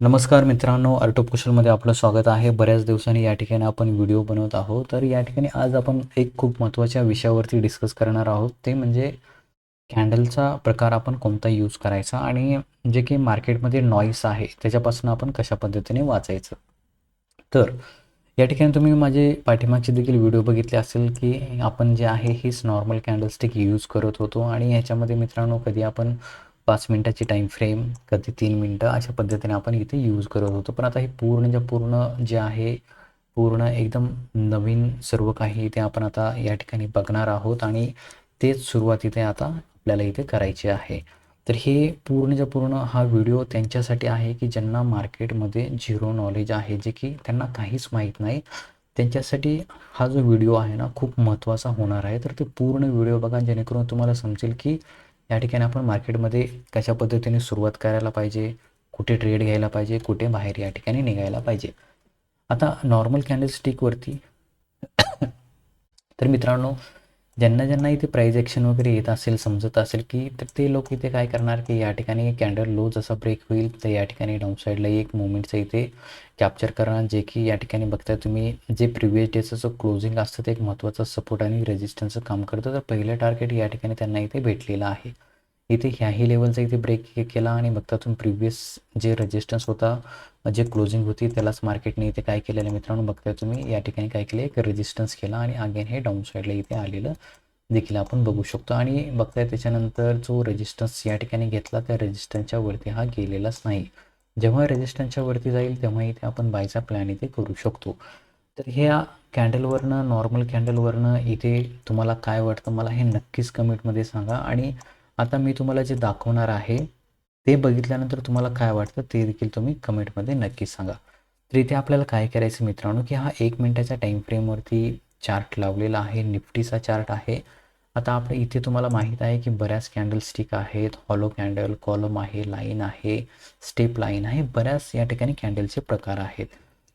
नमस्कार मित्रांनो आर्ट कुशलमध्ये आपलं स्वागत आहे. बऱ्याच दिवसांनी या ठिकाणी आपण व्हिडिओ बनवत आहोत. तर या ठिकाणी आज आपण एक खूप महत्त्वाच्या विषयावरती डिस्कस करणार आहोत. ते म्हणजे कॅन्डलचा प्रकार आपण कोणता यूज करायचा आणि जे की मार्केटमध्ये नॉईस आहे त्याच्यापासून आपण कशा पद्धतीने वाचायचं? तर या ठिकाणी तुम्ही माझे पाठीमागचे देखील व्हिडिओ बघितले असेल की आपण जे आहे हीच नॉर्मल कॅन्डलस्टिक यूज करत होतो. आणि ह्याच्यामध्ये मित्रांनो कधी आपण पाच मिनटाची टाईम फ्रेम कधी तीन मिनटं अशा पद्धतीने आपण इथे यूज करत होतो. पण आता हे पूर्णच्या पूर्ण जे आहे पूर्ण एकदम नवीन सर्व काही इथे आपण आता या ठिकाणी बघणार आहोत आणि तेच सुरुवात इथे आता आपल्याला इथे करायची आहे. तर हे पूर्णच्या पूर्ण हा व्हिडिओ त्यांच्यासाठी आहे की ज्यांना मार्केटमध्ये झिरो नॉलेज आहे जे की त्यांना काहीच माहीत नाही त्यांच्यासाठी हा जो व्हिडिओ आहे ना खूप महत्त्वाचा होणार आहे. तर ते पूर्ण व्हिडिओ बघा जेणेकरून तुम्हाला समजेल की या ठिकाणी आपण मार्केटमध्ये कशा पद्धतीने सुरुवात करायला पाहिजे कुठे ट्रेड घ्यायला पाहिजे कुठे बाहेर या ठिकाणी निघायला पाहिजे. आता नॉर्मल कॅन्डलस्टिकवरती तर मित्रांनो ज्यांना ज्यांना इथे प्राईज ॲक्शन वगैरे येत असेल समजत असेल की तर ते लोक इथे काय करणार की या ठिकाणी कॅन्डल लो जसा ब्रेक होईल तर या ठिकाणी डाऊन साईडला एक मुवमेंटचं इथे कॅप्चर करणार जे की या ठिकाणी बघताय तुम्ही जे प्रिव्हियस डेचं जो क्लोजिंग असतं ते एक महत्त्वाचा सपोर्ट आणि रेजिस्टन्सचं काम करतं. तर पहिलं टार्गेट या ठिकाणी त्यांना इथे भेटलेलं आहे. इथे ह्याही लेवलचा इथे ब्रेक केला आणि बघता तुम्ही प्रिव्हियस जे रेजिस्टन्स होता जे क्लोजिंग होती त्यालाच मार्केटने इथे काय केलेलं मित्रांनो? बघताय तुम्ही या ठिकाणी काय केलं? एक रेजिस्टन्स केला आणि अगेन हे डाऊन साईडला इथे आलेलं देखील आपण बघू शकतो. आणि बघताय त्याच्यानंतर जो रेजिस्टन्स या ठिकाणी घेतला त्या रेजिस्टन्सच्या वरती हा गेलेलाच नाही. जेव्हा रेजिस्टन्सच्या वरती जाईल तेव्हा इथे आपण बायचा प्लॅन इथे करू शकतो. तर ह्या कॅन्डलवरनं नॉर्मल कॅन्डलवरनं इथे तुम्हाला काय वाटतं मला हे नक्कीच कमेंटमध्ये सांगा. आणि आता मी तुम्हाला जे दाखवणार आहे ते बघितल्यानंतर तुम्हाला काय वाटतं ते देखील तुम्ही कमेंटमध्ये नक्कीच सांगा. तर इथे आपल्याला काय करायचं मित्रांनो की हा एक मिनटाच्या टाईम फ्रेमवरती चार्ट लावलेला आहे निफ्टीचा चार्ट आहे. आता आपण इथे तुम्हाला माहीत आहे की बऱ्याच कॅन्डल स्टिक आहेत हॉलो कॅन्डल कॉलम आहे लाईन आहे स्टेप लाईन आहे बऱ्याच या ठिकाणी कॅन्डलचे प्रकार आहेत.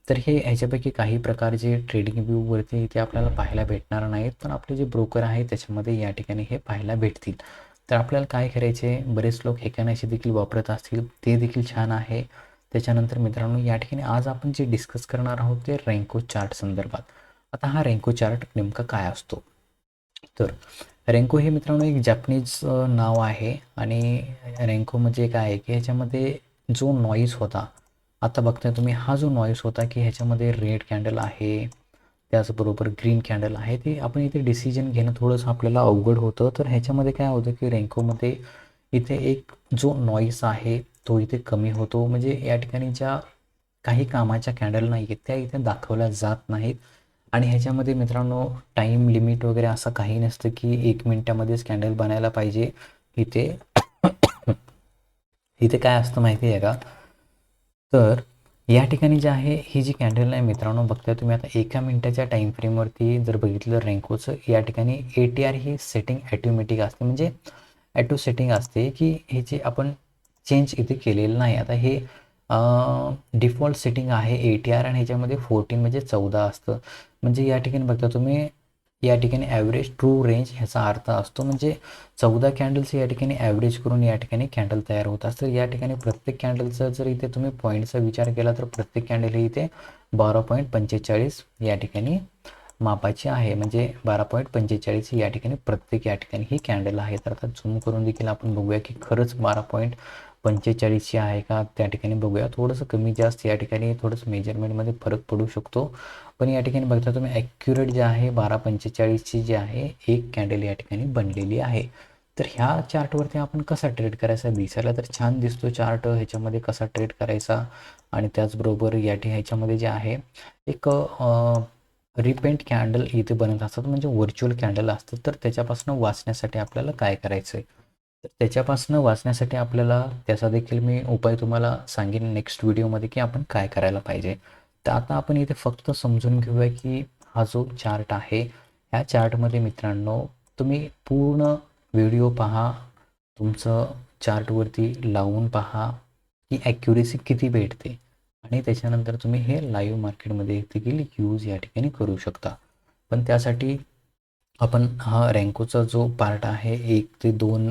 तर हे ह्याच्यापैकी काही प्रकार जे ट्रेडिंग व्ह्यूवरती इथे आपल्याला पाहायला भेटणार नाहीत पण आपले जे ब्रोकर आहेत त्याच्यामध्ये या ठिकाणी हे पाहायला भेटतील. तर आपल्याला काय करायचे? बरेच लोक हेकानाशी देखील वापरत असतील. ते देखील छान आहे. त्याच्यानंतर मित्रांनो या ठिकाणी आज आपण जे डिस्कस करणार आहोत ते रँको चार्ट संदर्भात. आता हा रँको चार्ट नेमका काय असतो? तर रँको हे मित्रांनो एक जॅपनीज नाव आहे आणि रँको म्हणजे काय आहे की ह्याच्यामध्ये जो नॉईज होता आता बघताय तुम्ही हा जो नॉईज होता की ह्याच्यामध्ये रेड कॅन्डल आहे त्याचबरोबर ग्रीन कॅन्डल आहे ते. आपण इथे डिसिजन घेणं थोडंसं आपल्याला अवघड होतं. तर ह्याच्यामध्ये काय होतं की रेंकोमध्ये इथे एक जो नॉईस आहे तो इथे कमी होतो. म्हणजे या ठिकाणी ज्या काही कामाच्या कॅन्डल नाही आहेत त्या इथे दाखवल्या जात नाहीत. आणि ह्याच्यामध्ये मित्रांनो टाईम लिमिट वगैरे असं काही नसतं की एक मिनटामध्येच कॅन्डल बनायला पाहिजे. इथे इथे काय असतं माहिती आहे का? तर या ठिकाणी जे आहे ही जी कॅन्डल आहे मित्रांनो बघताय तुम्ही आता एका मिनिटाच्या टाईम फ्रेमवरती जर बघितलं रँकोचं या ठिकाणी ए टी आर ही सेटिंग ॲटोमॅटिक असते. म्हणजे ॲटो सेटिंग असते की हे जे आपण चेंज इथे केलेलं नाही. आता हे डिफॉल्ट सेटिंग आहे ए टी आर आणि ह्याच्यामध्ये फोर्टीन म्हणजे चौदा असतं. म्हणजे या ठिकाणी बघता तुम्ही या ठिकाणी ॲव्हरेज ट्रू रेंज ह्याचा अर्थ असतो. म्हणजे चौदा कॅन्डल्स या ठिकाणी ॲव्हरेज करून या ठिकाणी कॅन्डल तयार होत असतं या ठिकाणी प्रत्येक कॅन्डलचा जर इथे तुम्ही पॉईंटचा विचार केला तर प्रत्येक कॅन्डल ही इथे बारा पॉईंट पंचेचाळीस या ठिकाणी मापाची आहे. म्हणजे बारा पॉईंट पंचेचाळीस या ठिकाणी प्रत्येक या ठिकाणी ही कॅन्डल आहे. तर आता झूम करून देखील आपण बघूया की खरंच बारा पॉईंट पंचेचाळीसची आहे का? त्या ठिकाणी बघूया. थोडंसं कमी जास्त या ठिकाणी थोडंसं मेजरमेंटमध्ये फरक पडू शकतो. पण या ठिकाणी बघता तुम्ही ॲक्युरेट जे आहे बारा पंचेचाळीसची जी आहे एक कॅन्डल या ठिकाणी बनलेली आहे. तर ह्या चार्टवरती आपण कसा ट्रेड करायचा दिसायला तर छान दिसतो चार्ट ह्याच्यामध्ये कसा ट्रेड करायचा आणि त्याचबरोबर या ठिकाणी ह्याच्यामध्ये जे आहे एक रिपेंट कॅन्डल इथे बनत असतात. म्हणजे व्हर्च्युअल कॅन्डल असतात. तर त्याच्यापासून वाचण्यासाठी आपल्याला काय करायचं आहे तर त्याच्यापासून वाचण्यासाठी आपल्याला त्याचा देखील मी उपाय तुम्हाला सांगेन नेक्स्ट व्हिडिओमध्ये की आपण काय करायला पाहिजे. तर आता आपण इथे फक्त समजून घेऊया की हा जो चार्ट आहे ह्या चार्टमध्ये मित्रांनो तुम्ही पूर्ण व्हिडिओ पहा तुमचं चार्टवरती लावून पहा की ॲक्युरेसी किती भेटते. आणि त्याच्यानंतर तुम्ही हे लाईव्ह मार्केटमध्ये देखील यूज या ठिकाणी करू शकता. पण त्यासाठी आपण हा रँकोचा जो पार्ट आहे एक ते दोन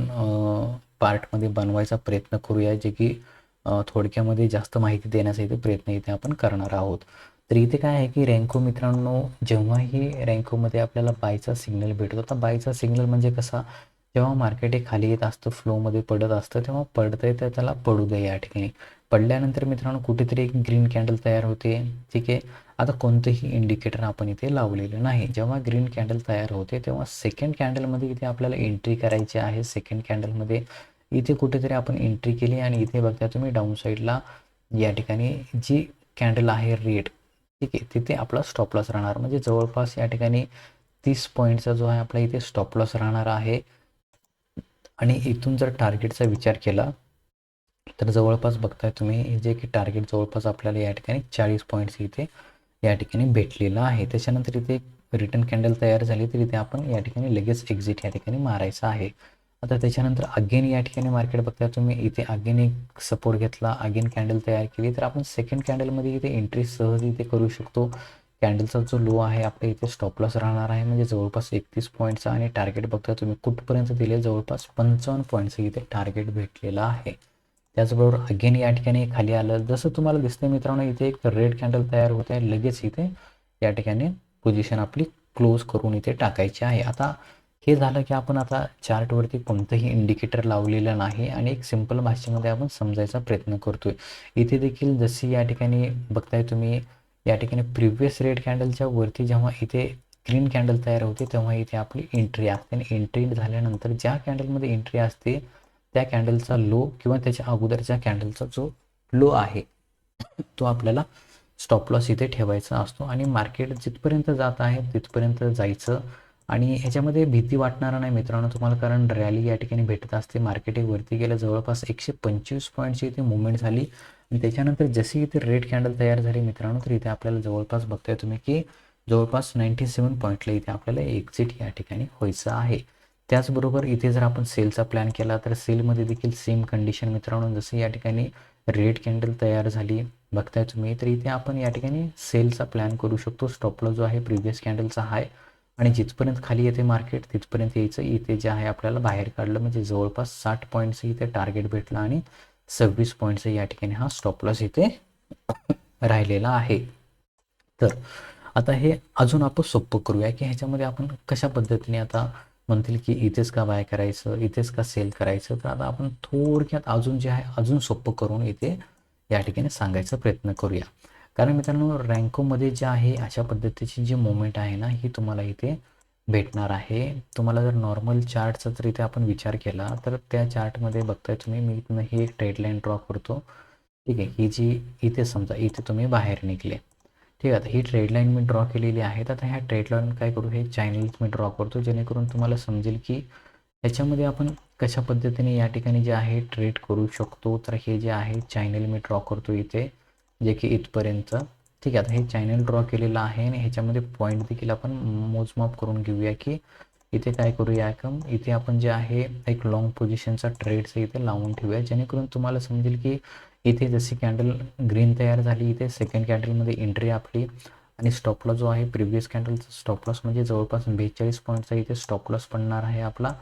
पार्टमध्ये बनवायचा प्रयत्न करूया जे की थोडक्यामध्ये जास्त माहिती देण्याचा इथे प्रयत्न इथे आपण करणार आहोत. तर इथे काय आहे की रँको मित्रांनो जेव्हाही रँकोमध्ये आपल्याला बायचा सिग्नल भेटतो आता बायचा सिग्नल म्हणजे कसा? जेव्हा मार्केट हे खाली येत असतं फ्लोमध्ये पडत असतं तेव्हा पडतंय तर त्याला पडू द्या या ठिकाणी. पडल्यानंतर मित्रांनो कुठेतरी एक ग्रीन कॅन्डल तयार होते ठीक आहे? आता कोणतंही इंडिकेटर आपण इथे लावलेलं नाही. जेव्हा ग्रीन कॅन्डल तयार होते तेव्हा सेकंड कॅन्डलमध्ये इथे आपल्याला एंट्री करायची आहे. सेकंड कॅन्डलमध्ये इथे कुठेतरी आपण एंट्री केली आणि इथे बघता तुम्ही डाऊन साईडला या ठिकाणी जी कॅन्डल आहे रेड ठीक आहे तिथे आपला स्टॉप लॉस राहणार. म्हणजे जवळपास या ठिकाणी तीस पॉईंटचा जो आहे आपला इथे स्टॉप लॉस राहणार आहे. आणि इथून जर टार्गेटचा विचार केला तर जवळपास बघताय तुम्ही जे की टार्गेट जवळपास आपल्याला या ठिकाणी चाळीस पॉईंट्स इथे या ठिकाणी भेटलेलं आहे. त्याच्यानंतर इथे रिटर्न कॅन्डल तयार झाली तर इथे आपण या ठिकाणी लगेच एक्झिट या ठिकाणी मारायचं आहे. आता त्याच्यानंतर अगेन या ठिकाणी मार्केट बघता तुम्ही इथे अगेन एक सपोर्ट घेतला अगेन कॅन्डल तयार केली तर आपण सेकंड कॅन्डलमध्ये इथे एंट्री सहज इथे करू शकतो. कॅन्डलचा जो लो आहे आपल्या इथे स्टॉपलॉस राहणार आहे म्हणजे जवळपास एकतीस पॉईंटचा आणि टार्गेट बघता तुम्ही कुठपर्यंत दिले जवळपास पंचावन्न पॉईंटचं इथे टार्गेट भेटलेलं आहे. त्याचबरोबर अगेन या ठिकाणी खाली आलं. जसं तुम्हाला दिसतंय मित्रांनो इथे एक रेड कॅन्डल तयार होत आहे. लगेच इथे या ठिकाणी पोझिशन आपली क्लोज करून इथे टाकायची आहे. आता हे झालं की आपण आता चार्टवरती कोणतंही इंडिकेटर लावलेलं नाही आणि एक सिंपल भाषेमध्ये आपण समजायचा प्रयत्न करतोय. इथे देखील जशी या ठिकाणी बघताय तुम्ही या ठिकाणी प्रिव्हियस रेड कॅन्डलच्या वरती जेव्हा इथे ग्रीन कॅन्डल तयार होते तेव्हा इथे आपली एंट्री असते आणि एंट्री झाल्यानंतर ज्या कॅन्डलमध्ये एंट्री असते त्या कॅन्डलचा लो किंवा त्याच्या अगोदरच्या कॅन्डलचा जो लो आहे तो आपल्याला स्टॉप लॉस इथे ठेवायचा असतो. आणि मार्केट जिथपर्यंत जात आहे तिथपर्यंत जायचं. आणि ह्याच्यामध्ये भीती वाटणार नाही मित्रांनो तुम्हाला कारण रॅली या ठिकाणी भेटत असते. मार्केट एक वरती गेलं जवळपास एकशे पंचवीस पॉईंटची इथे मुवमेंट झाली. आणि त्याच्यानंतर जशी इथे रेड कॅन्डल तयार झाली मित्रांनो तर इथे आपल्याला जवळपास बघताय तुम्ही की जवळपास नाईन्टी सेवन पॉईंटला इथे आपल्याला एक्झिट या ठिकाणी व्हायचं आहे. त्याचबरोबर इथे जर आपण सेलचा प्लॅन केला तर सेलमध्ये देखील सेम कंडिशन मित्रांनो जसं या ठिकाणी रेड कॅन्डल तयार झाली. बघताय तुम्ही तर इथे आपण या ठिकाणी सेलचा प्लॅन करू शकतो. स्टॉपला जो आहे प्रिव्हियस कॅन्डलचा हाय. आणि जिथपर्यंत खाली येते मार्केट तिथपर्यंत यायचं. इथे जे आहे आपल्याला बाहेर काढलं म्हणजे जवळपास साठ पॉईंटचं इथे टार्गेट भेटलं आणि सव्वीस पॉईंटचं या ठिकाणी हा स्टॉपलॉस इथे राहिलेला आहे. तर आता हे अजून आपण सोपं करूया की ह्याच्यामध्ये आपण कशा पद्धतीने आता म्हणतील की इथेच का बाय करायचं इथेच का सेल करायचं? तर आता आपण थोडक्यात अजून जे आहे अजून सोपं करून इथे या ठिकाणी सांगायचा प्रयत्न करूया. कारण मित्रांनो रँकोमध्ये जे आहे अशा पद्धतीची जी मुवमेंट आहे ना ही तुम्हाला इथे भेटणार आहे. तुम्हाला जर नॉर्मल चार्टचा जर इथे आपण विचार केला तर त्या चार्टमध्ये बघताय तुम्ही मी इथनं ही एक ट्रेडलाईन ड्रॉ करतो. ठीक आहे ही जी इथे समजा इथे तुम्ही बाहेर निघले. ठीक आहे आता ही ट्रेडलाईन मी ड्रॉ केलेली आहे. तर आता ह्या ट्रेडलाईन काय करू? हे चॅनल्स मी ड्रॉ करतो जेणेकरून तुम्हाला समजेल की याच्यामध्ये आपण कशा पद्धतीने या ठिकाणी जे आहे ट्रेड करू शकतो. तर हे जे आहे चॅनल मी ड्रॉ करतो इथे जे की इथपर्यंत. ठीक आहे आता हे चॅनल ड्रॉ केलेलं आहे आणि ह्याच्यामध्ये पॉईंट देखील आपण मोजमाप करून घेऊया की इथे काय करूया का इथे आपण जे आहे एक लॉंग पोझिशनचा ट्रेडचं इथे लावून ठेवूया जेणेकरून तुम्हाला समजेल की इथे जशी कॅन्डल ग्रीन तयार झाली इथे सेकंड कॅन्डलमध्ये एंट्री आपली आणि स्टॉपलॉस जो आहे प्रिव्हियस कॅन्डलचा स्टॉपलॉस म्हणजे जवळपास बेचाळीस पॉईंटचा इथे स्टॉपलॉस पडणार आहे आपला.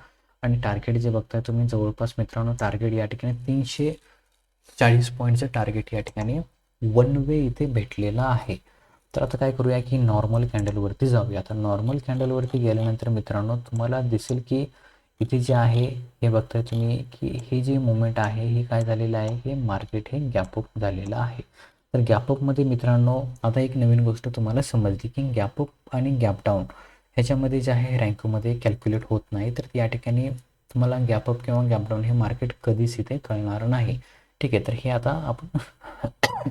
आणि टार्गेट जे बघताय तुम्ही जवळपास मित्रांनो टार्गेट या ठिकाणी तीनशे चाळीस पॉईंटचं टार्गेट या ठिकाणी वन वे इथे भेटलेला आहे. तर आता काय करूया की नॉर्मल कॅन्डलवरती जाऊया. आता नॉर्मल कॅन्डलवरती गेल्यानंतर मित्रांनो तुम्हाला दिसेल की इथे जे आहे हे बघताय तुम्ही की हे जे मुवमेंट आहे हे काय झालेलं आहे? हे मार्केट हे गॅपअप झालेलं आहे. तर गॅपअपमध्ये मित्रांनो आता एक नवीन गोष्ट तुम्हाला समजली की गॅपअप आणि गॅपडाऊन ह्याच्यामध्ये जे आहे रँकमध्ये कॅल्क्युलेट होत नाही. तर या ठिकाणी तुम्हाला गॅपअप किंवा गॅपडाऊन हे मार्केट कधीच इथे कळणार नाही. ठीक आहे तर हे आता आपण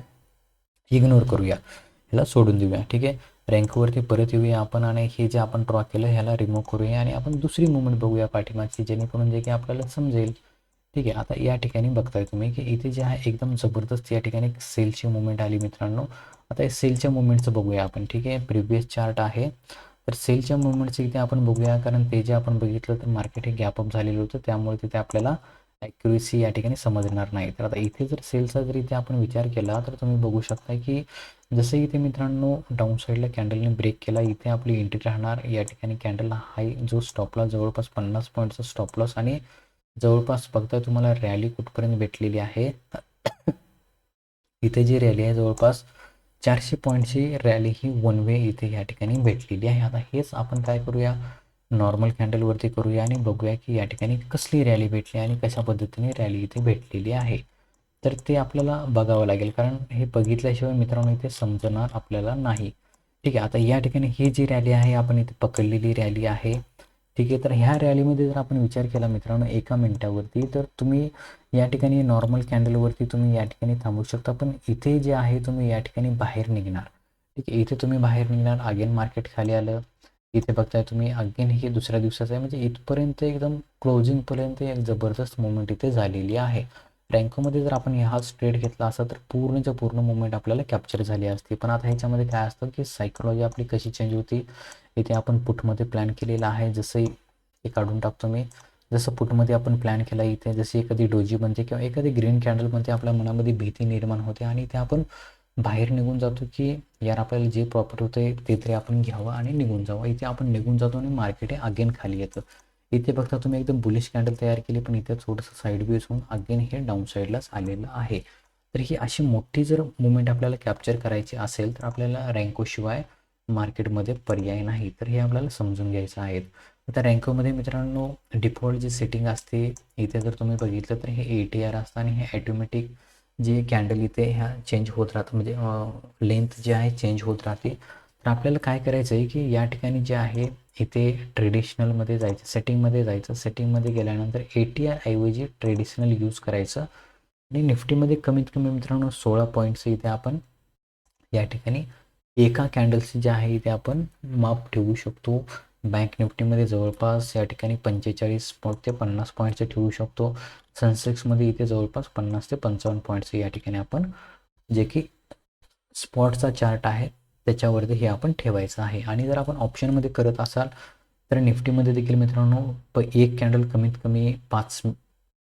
इग्नोर करूया. ह्याला सोडून देऊया. ठीक आहे? रँकवरती परत येऊया आपण आणि हे जे आपण ड्रॉ केलं ह्याला रिमूव्ह करूया आणि आपण दुसरी मुवमेंट बघूया पाठीमागची जेणेकरून जे की आपल्याला समजेल. ठीक आहे आता या ठिकाणी बघताय तुम्ही की इथे जे आहे एकदम जबरदस्त या ठिकाणी सेलची मुवमेंट आली मित्रांनो. आता या सेलच्या मुवमेंटचं बघूया आपण. ठीक आहे प्रिव्हियस चार्ट आहे. तर सेलच्या मुवमेंटचं इथे आपण बघूया कारण ते जे आपण बघितलं तर मार्केट हे गॅपअप झालेलं होतं. त्यामुळे तिथे आपल्याला ॲक्युरेसी या ठिकाणी समजणार नाही. तर आता इथे जर सेलचा जर इथे आपण विचार केला तर तुम्ही बघू शकता की जसं इथे मित्रांनो डाऊन साईडला कॅन्डलने ब्रेक केला. इथे आपली एंट्री राहणार. या ठिकाणी कॅन्डलला हाय जो स्टॉपला जवळपास पन्नास पॉईंटचा स्टॉपलॉस आणि जवळपास बघता तुम्हाला रॅली कुठपर्यंत भेटलेली आहे. इथे जी रॅली आहे जवळपास चारशे पॉईंटची रॅली ही वन वे इथे या ठिकाणी भेटलेली आहे. आता हेच आपण काय करूया? नॉर्मल कॅन्डलवरती करूया आणि बघूया की या ठिकाणी कसली रॅली भेटली आणि कशा पद्धतीने रॅली इथे भेटलेली आहे. तर ते आपल्याला बघावं लागेल. कारण हे बघितल्याशिवाय मित्रांनो इथे समजणार आपल्याला नाही. ठीक आहे आता या ठिकाणी ही जी रॅली आहे आपण इथे पकडलेली रॅली आहे. ठीक आहे तर ह्या रॅलीमध्ये जर आपण विचार केला मित्रांनो एका मिनिटावरती तर तुम्ही या ठिकाणी नॉर्मल कॅन्डलवरती तुम्ही या ठिकाणी थांबू शकता. पण इथे जे आहे तुम्ही या ठिकाणी बाहेर निघणार. ठीक आहे इथे तुम्ही बाहेर निघणार अगेन मार्केट खाली आलं. इथे बघताय तुम्ही अगेन हे दुसऱ्या दिवसाचं आहे. म्हणजे इथपर्यंत एकदम क्लोजिंगपर्यंत एक जबरदस्त मुवमेंट इथे झालेली आहे. रँकोमध्ये जर आपण हा स्ट्रेट घेतला असता तर पूर्णच्या पूर्ण मुवमेंट आपल्याला कॅप्चर झाली असती. पण आता ह्याच्यामध्ये काय असतं की सायकोलॉजी आपली कशी चेंज होती इथे आपण पुटमध्ये प्लॅन केलेला आहे. जसं हे काढून टाकतो मी जसं पुटमध्ये आपण प्लॅन केला इथे जशी एखादी डोजी बनते किंवा एखादी ग्रीन कॅन्डल बनते आपल्या मनामध्ये भीती निर्माण होते आणि ते आपण बाहेर निघून जातो की यार आपल्याला जे प्रॉफिट होतं ते तरी आपण घ्यावं आणि निघून जावं. इथे आपण निघून जातो आणि मार्केट हे अगेन खाली येतं. इथे बघता तुम्ही एकदम बुलिश कॅन्डल तयार केली पण इथे थोडंसं साईड व्ह्यूज होऊन अगेन हे डाऊन साईडलाच आलेलं आहे. तर ही अशी मोठी जर मुवमेंट आपल्याला कॅप्चर करायची असेल तर आपल्याला रँकोशिवाय मार्केटमध्ये पर्याय नाही. तर हे आपल्याला समजून घ्यायचं आहे. आता रँकोमध्ये मित्रांनो डिफॉल्ट जे सेटिंग असते इथे जर तुम्ही बघितलं तर हे ए टी आर असतं आणि हे ॲटोमॅटिक जे कॅन्डल इथे ह्या चेंज होत राहतं. म्हणजे लेंथ जे आहे चेंज होत राहते. तर आपल्याला काय करायचं आहे की या ठिकाणी जे आहे इथे ट्रेडिशनलमध्ये जायचं सेटिंगमध्ये जायचं. सेटिंगमध्ये गेल्यानंतर ए टी आर ऐवजी ट्रेडिशनल यूज करायचं. आणि निफ्टीमध्ये कमीत कमी मित्रांनो सोळा पॉईंट्स इथे आपण या ठिकाणी एका कॅन्डल्सचे जे आहे इथे आपण माप ठेवू शकतो. बँक निफ्टीमध्ये जवळपास या ठिकाणी पंचेचाळीस पॉईंट ते पन्नास पॉईंटचे ठेवू शकतो. सनसेक्समध्ये इथे जवळपास पन्नास ते पंचावन्न पॉईंट्स या ठिकाणी आपण जे की स्पॉटचा चार्ट आहे त्याच्यावरती हे आपण ठेवायचं आहे. आणि जर आपण ऑप्शनमध्ये करत असाल तर निफ्टीमध्ये देखील मित्रांनो प एक कॅन्डल कमीत कमी पाच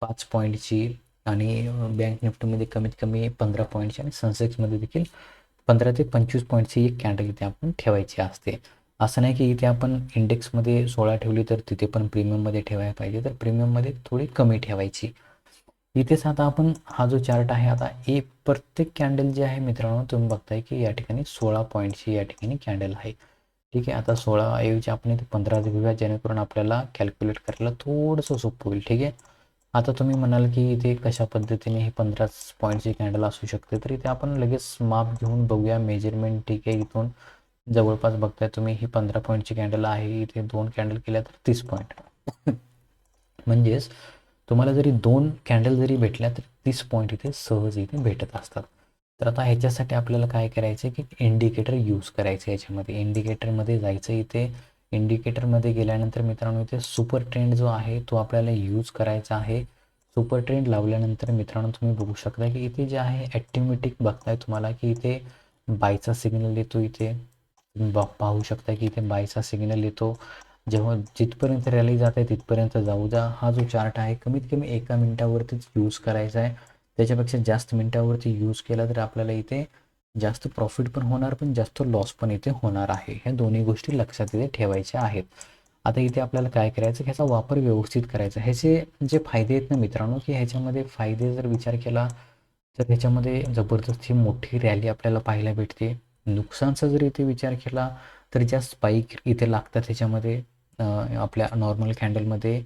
पाच पॉईंटची आणि बँक निफ्टीमध्ये कमीत कमी पंधरा पॉईंटची आणि सनसेक्समध्ये देखील पंधरा ते पंचवीस पॉईंटची एक कॅन्डल इथे आपण ठेवायची असते. असं नाही की इथे आपण इंडेक्समध्ये सोळा ठेवली तर तिथे पण प्रीमियममध्ये ठेवायला पाहिजे तर प्रीमियममध्ये थोडी कमी ठेवायची. इथेच आता आपण हा जो चार्ट आहे आता ए प्रत्येक कॅन्डल जे आहे मित्रांनो तुम्ही बघताय की या ठिकाणी सोळा पॉईंटची या ठिकाणी कॅन्डल आहे. ठीक आहे आता सोळा ऐवजी आपण इथे पंधरा घेऊया जेणेकरून आपल्याला कॅल्क्युलेट करायला थोडंसं सोपं होईल. ठीक आहे? आता तुम्ही म्हणाल की इथे कशा पद्धतीने हे पंधरा पॉईंटची कॅन्डल असू शकते तर इथे आपण लगेच माप घेऊन बघूया मेजरमेंट ठीक आहे इथून जवळपास बघताय तुम्ही ही पंधरा पॉईंटची कॅन्डल आहे इथे दोन कॅन्डल केल्या तर तीस पॉईंट म्हणजेच तुम्हाला जरी दोन कॅन्डल जरी भेटल्या तर तीस पॉईंट इथे सहज इथे भेटत असतात. तर आता ह्याच्यासाठी आपल्याला काय करायचं आहे की इंडिकेटर यूज करायचं याच्यामध्ये इंडिकेटरमध्ये जायचं इथे. इंडिकेटरमध्ये गेल्यानंतर मित्रांनो इथे सुपर ट्रेंड जो आहे तो आपल्याला यूज करायचा आहे. सुपर ट्रेंड लावल्यानंतर मित्रांनो तुम्ही बघू शकता की इथे जे आहे ॲक्टिव्हिटिक बघताय तुम्हाला की इथे बायचा सिग्नल येतो इथे. पाहू शकता की इथे बायचा सिग्नल येतो. जेव्हा जिथपर्यंत रॅली जात आहे तिथपर्यंत जाऊ द्या हा जो चार्ट आहे कमीत कमी एका मिनटावरतीच यूज करायचा आहे. त्याच्यापेक्षा जास्त मिनटावरती यूज केला तर आपल्याला इथे जास्त प्रॉफिट पण होणार पण जास्त लॉस पण इथे होणार आहे. ह्या दोन्ही गोष्टी लक्षात इथे ठेवायच्या आहेत. आता इथे आपल्याला काय करायचं? ह्याचा वापर व्यवस्थित करायचा. ह्याचे जे फायदे आहेत ना मित्रांनो की ह्याच्यामध्ये फायदे जर विचार केला तर ह्याच्यामध्ये जबरदस्ती मोठी रॅली आपल्याला पाहायला भेटते. नुकसानचा जर इथे विचार केला तर ज्या स्पाईक इथे लागतात ह्याच्यामध्ये आपल्या नॉर्मल कॅन्डलमध्ये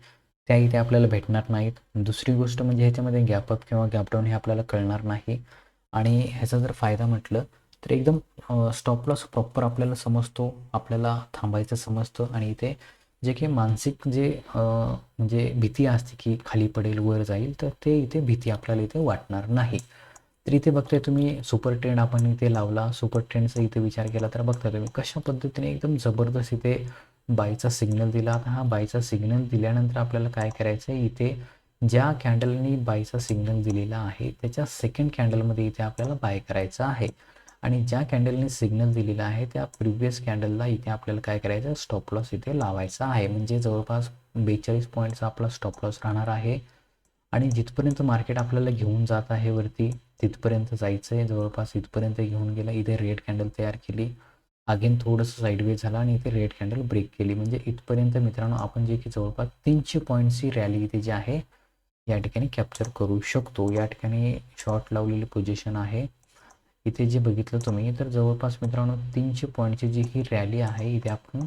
त्या इथे आपल्याला भेटणार नाहीत. दुसरी गोष्ट म्हणजे ह्याच्यामध्ये गॅपअप किंवा गॅपडाऊन हे आपल्याला कळणार नाही. आणि ह्याचा जर फायदा म्हटलं तर एकदम स्टॉप लॉस प्रॉपर आपल्याला समजतो आपल्याला थांबायचं समजतं आणि इथे जे काही मानसिक जे म्हणजे भीती असते की खाली पडेल वर जाईल तर ते इथे भीती आपल्याला इथे वाटणार नाही. तर इथे बघताय तुम्ही सुपर ट्रेंड आपण इथे लावला सुपर ट्रेंडचा इथे विचार केला तर बघता तुम्ही कशा पद्धतीने एकदम जबरदस्त इथे बायचा सिग्नल दिला आता. हा बायचा सिग्नल दिल्यानंतर आपल्याला काय करायचं आहे इथे ज्या कॅन्डलनी बायचा सिग्नल दिलेला आहे त्याच्या सेकंड कॅन्डलमध्ये इथे आपल्याला बाय करायचं आहे. आणि ज्या कॅन्डलने सिग्नल दिलेला आहे त्या प्रिव्हियस कॅन्डलला इथे आपल्याला काय करायचं स्टॉप लॉस इथे लावायचा आहे. म्हणजे जवळपास बेचाळीस पॉईंटचा आपला स्टॉप लॉस राहणार आहे. आणि जिथपर्यंत मार्केट आपल्याला घेऊन जात आहे वरती तिथपर्यंत जायचं आहे जवळपास इथपर्यंत घेऊन गेला. इथे रेड कॅन्डल तयार केली. अगेन थोडंसं साईडवेज झाला आणि इथे रेड कॅन्डल ब्रेक केली. म्हणजे इथपर्यंत मित्रांनो आपण जे की जवळपास तीनशे पॉईंटची रॅली इथे जी आहे या ठिकाणी कॅप्चर करू शकतो. या ठिकाणी शॉर्ट लावलेली पोझिशन आहे. इथे जे बघितलं तुम्ही तर जवळपास मित्रांनो तीनशे पॉईंटची जी ही रॅली आहे इथे आपण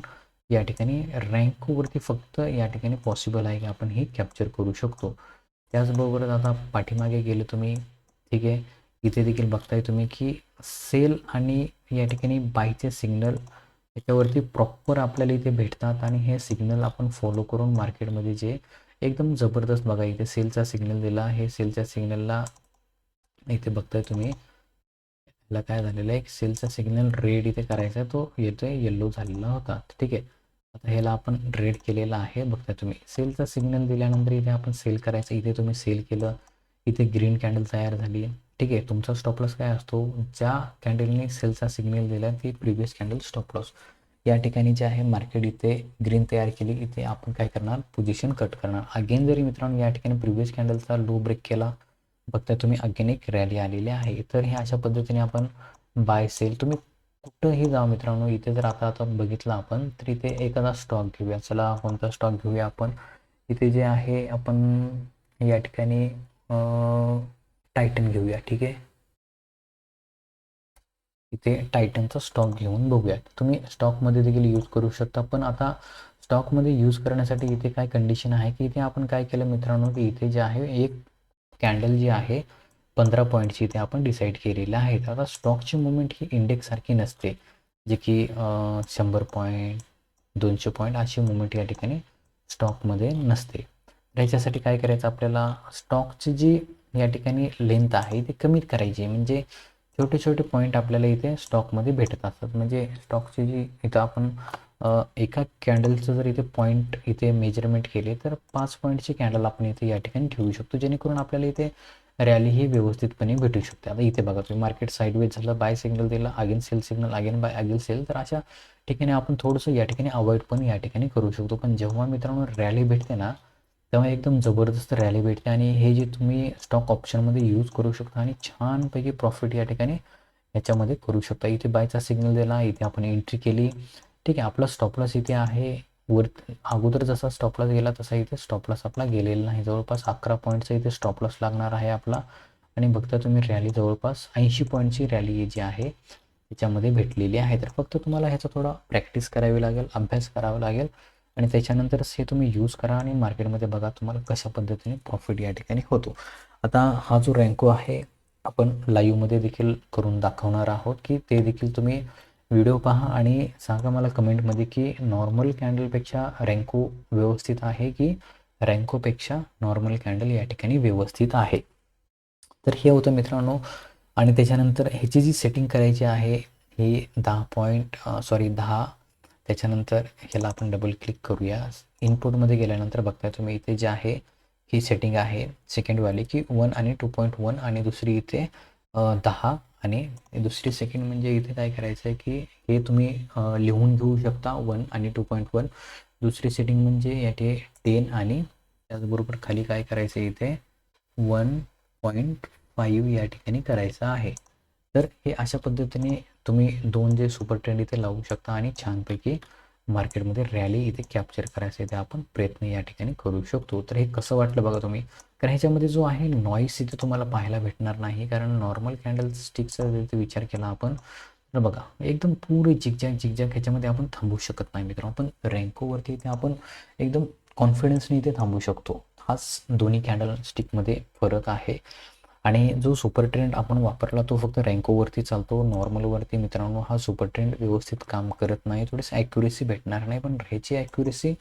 या ठिकाणी रँकवरती फक्त या ठिकाणी पॉसिबल आहे की आपण हे कॅप्चर करू शकतो. त्याचबरोबर आता पाठीमागे गेले तुम्ही ठीक आहे? इथे देखील बघताय तुम्ही की सेल आणि या ठिकाणी बायचे सिग्नल याच्यावरती प्रॉपर आपल्याला इथे भेटतात आणि हे सिग्नल आपण फॉलो करून मार्केटमध्ये जे एकदम जबरदस्त बघा इथे सेलचा सिग्नल दिला हे सेलच्या सिग्नलला इथे बघताय तुम्ही. याला काय झालेलं आहे? सेलचा सिग्नल रेड इथे करायचा आहे. तो येतोय येल्लो झालेला होता. ठीक आहे. आता ह्याला आपण रेड केलेला आहे. बघताय तुम्ही. सेलचा सिग्नल दिल्यानंतर इथे आपण सेल करायचं. इथे तुम्ही सेल केलं. इथे ग्रीन कॅन्डल तयार झाली. ठीक आहे तुमचा स्टॉप लॉस काय असतो? ज्या कॅन्डलने सेलचा सिग्नल दिला ती प्रिव्हियस कॅन्डल स्टॉप लॉस या ठिकाणी जे आहे मार्केट इथे ग्रीन तयार केली. इथे आपण काय करणार? पोझिशन कट करणार. अगेन जरी मित्रांनो या ठिकाणी प्रिव्हियस कॅन्डलचा लो ब्रेक केला बघता तुम्ही अगेन एक रॅली आलेली आहे. तर हे अशा पद्धतीने आपण बाय सेल तुम्ही कुठंही जा मित्रांनो इथे जर आता आता बघितलं आपण तर इथे एखादा स्टॉक घेऊया. चला कोणता स्टॉक घेऊया आपण? इथे जे आहे आपण या ठिकाणी टायटन घेऊया ठीक आहे? इथे टायटनचा स्टॉक घेऊन बघूयात तुम्ही स्टॉकमध्ये देखील यूज करू शकता पण आता स्टॉकमध्ये यूज करण्यासाठी इथे काय कंडिशन आहे की इथे आपण काय केलं मित्रांनो की इथे जे आहे एक कॅन्डल जी आहे पंधरा पॉईंटची इथे आपण डिसाईड केलेली आहे. आता स्टॉकची मुवमेंट ही इंडेक्ससारखी नसते जे की शंभर पॉईंट दोनशे पॉईंट अशी मुवमेंट या ठिकाणी स्टॉकमध्ये नसते. त्याच्यासाठी काय करायचं आपल्याला स्टॉकची जी या ठिकाणी लेंथ आहे ती कमीत करायची म्हणजे छोटे छोटे पॉईंट आपल्याला इथे स्टॉकमध्ये भेटत असतात. म्हणजे स्टॉकची जी इथं आपण एका कॅन्डलचं जर इथे पॉईंट इथे मेजरमेंट केले तर पाच पॉईंटची कॅन्डल आपण इथे या ठिकाणी ठेवू शकतो. जेणेकरून आपल्याला इथे रॅली ही व्यवस्थितपणे भेटू शकते. आता इथे बघा तुम्ही मार्केट साईडवेज झालं बाय सिग्नल दिला again sell signal again buy again sell तर अशा ठिकाणी आपण थोडंसं या ठिकाणी अवॉइड पण या ठिकाणी करू शकतो. पण जेव्हा मित्रांनो रॅली भेटते ना तेव्हा एकदम जबरदस्त रॅली भेटते आणि हे जे तुम्ही स्टॉक ऑप्शनमध्ये यूज करू शकता आणि छानपैकी प्रॉफिट या ठिकाणी याच्यामध्ये करू शकता. इथे बायचा सिग्नल दिला इथे आपण एंट्री केली. ठीक आहे आपला स्टॉपलॉस इथे आहे. वर अगोदर जसा स्टॉपलॉस गेला तसा इथे स्टॉपलॉस आपला गेलेला नाही. जवळपास अकरा पॉईंटचा इथे स्टॉपलॉस लागणार आहे आपला. आणि बघता तुम्ही रॅली जवळपास ऐंशी पॉईंटची रॅली जी आहे त्याच्यामध्ये भेटलेली आहे. तर फक्त तुम्हाला ह्याचा थोडा प्रॅक्टिस करावी लागेल अभ्यास करावा लागेल. आणि त्याच्यानंतरच हे तुम्ही यूज करा आणि मार्केटमध्ये बघा तुम्हाला कशा पद्धतीने प्रॉफिट या ठिकाणी होतो. आता हा जो रँको आहे आपण लाईव्हमध्ये देखील करून दाखवणार आहोत की ते देखील तुम्ही व्हिडिओ पहा आणि सांगा मला कमेंटमध्ये की नॉर्मल कॅन्डलपेक्षा रँको व्यवस्थित आहे की रँकोपेक्षा नॉर्मल कॅन्डल या ठिकाणी व्यवस्थित आहे. तर हे होतं मित्रांनो. आणि त्याच्यानंतर ह्याची जी सेटिंग करायची आहे ही दहा पॉईंट सॉरी दहा त्याच्यानंतर ह्याला आपण डबल क्लिक करूया. इनपुटमध्ये गेल्यानंतर बघताय तुम्ही इथे जे आहे ही सेटिंग आहे सेकंडवाली की वन आणि टू पॉईंट वन आणि दुसरी इथे दहा. आणि दुसरी सेकंड म्हणजे इथे काय करायचं आहे की हे तुम्ही लिहून घेऊ शकता वन आणि टू पॉईंट वन दुसरी सेटिंग म्हणजे याचे टेन आणि त्याचबरोबर खाली काय करायचं आहे इथे वन पॉईंट फाईव्ह या ठिकाणी करायचं आहे. तर हे अशा पद्धतीने तुम्ही दोन जे सुपर ट्रेंड इथे लावू शकता आणि छानपैकी मार्केटमध्ये रॅली इथे कॅप्चर करायचं इथे आपण प्रयत्न या ठिकाणी करू शकतो. तर हे कसं वाटलं बघा तुम्ही? कारण ह्याच्यामध्ये जो आहे नॉईस इथे तुम्हाला पाहायला भेटणार नाही कारण नॉर्मल कॅन्डल स्टिकचा जर विचार केला आपण तर बघा एकदम पुरे जिगजॅग जिगजॅग ह्याच्यामध्ये आपण थांबू शकत नाही मित्रांनो. पण रँकोवरती इथे आपण एकदम कॉन्फिडन्सने इथे थांबू शकतो. हाच दोन्ही कॅन्डल स्टिकमध्ये फरक आहे. आणि जो सुपर ट्रेंड आपण वापरला तो फक्त रँकोवरती चालतो. नॉर्मलवरती मित्रांनो हा सुपर ट्रेंड व्यवस्थित काम करत नाही. थोडीशी ॲक्युरेसी भेटणार नाही पण ह्याची ॲक्युरेसी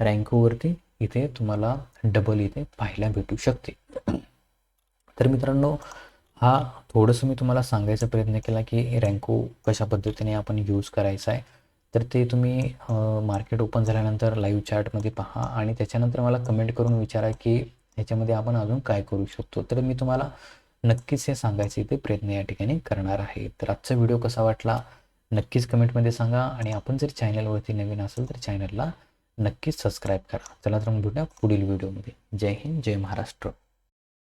रँकोवरती इथे तुम्हाला डबल इथे पाहायला भेटू शकते. तर मित्रांनो हा थोडंसं मी तुम्हाला सांगायचा प्रयत्न केला की रँको कशा पद्धतीने आपण यूज करायचा आहे. तर ते तुम्ही मार्केट ओपन झाल्यानंतर लाईव्ह चार्टमध्ये पहा आणि त्याच्यानंतर मला कमेंट करून विचारा की ह्याच्यामध्ये आपण अजून काय करू शकतो? तर मी तुम्हाला नक्कीच हे सांगायचे ते प्रयत्न या ठिकाणी करणार आहे. तर आजचा व्हिडिओ कसा वाटला? नक्कीच कमेंटमध्ये सांगा. आणि आपण जर चॅनलवरती नवीन असेल तर चॅनलला नक्कीच सबस्क्राईब करा. चला तर मग भेटूया पुढील व्हिडिओमध्ये. जय हिंद जय महाराष्ट्र.